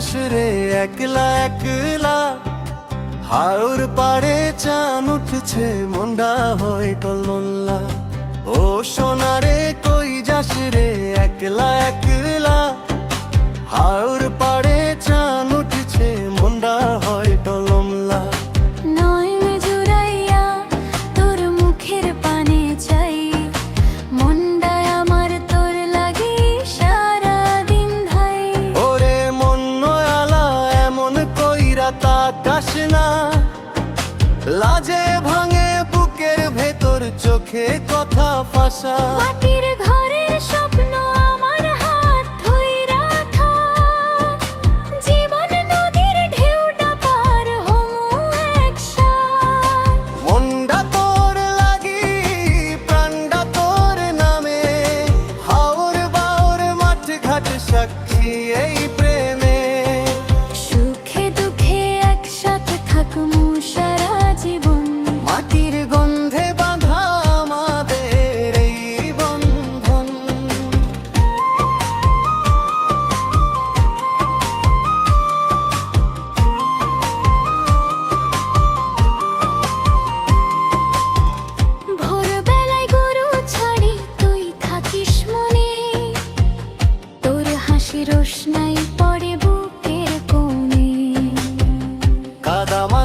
আসরে একলা একলা হাওর পাড়ে চান উঠছে মন্ডা হয় কল লাজে ভাঙে বুকের ভেতর চোখে কথা ফাঁসা।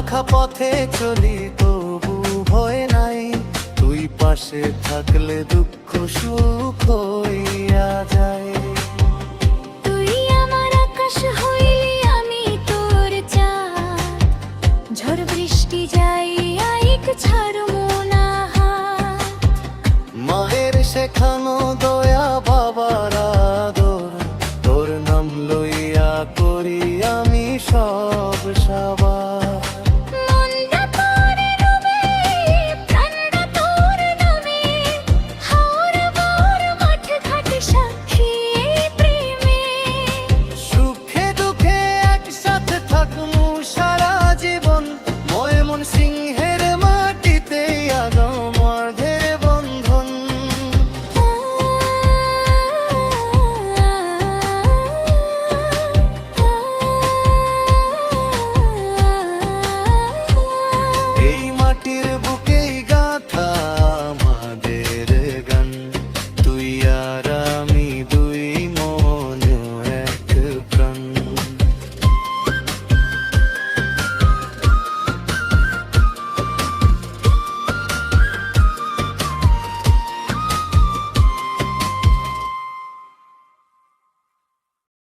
শাখা পথে চলি তবু ভয় নাই। তুই পাশে থাকলে দুঃখ সুখ হইয়া যায়। ঝড় বৃষ্টি যাই আইক দয়া তোর নাম লইয়া করি আমি সব সাবা